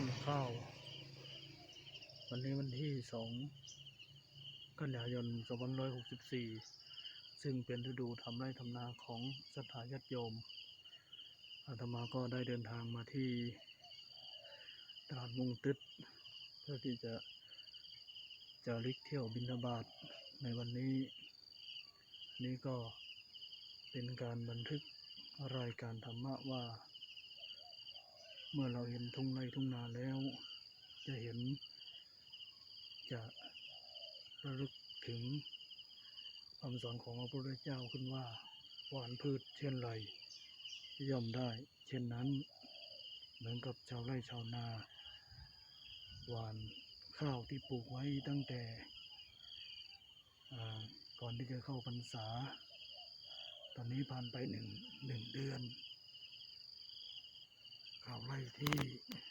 ต้นข้าว วันนี้วันที่สองกันยายน2564ซึ่งเป็นฤดูทำไร่ทำนาของศรัทธาญาติโยม อาตมาก็ได้เดินทางมาที่ตลาดมุงตึดเพื่อที่จะจะลิกเที่ยวบินทบาทในวันนี้ นี่ก็เป็นการบันทึกรายการธรรมะว่า เมื่อเราเห็นทุ่งไร่ทุ่งนาแล้ว จะเห็น จะระลึกถึงคำสอนของพระพุทธเจ้าขึ้นว่าหวานพืชเช่นไรย่อมได้ เช่นนั้น เหมือนกับชาวไร่ชาวนา หวานข้าวที่ปลูกไว้ตั้งแต่ก่อนที่จะเข้าพรรษา ตอนนี้ผ่านไปหนึ่งหนึ่งเดือน thi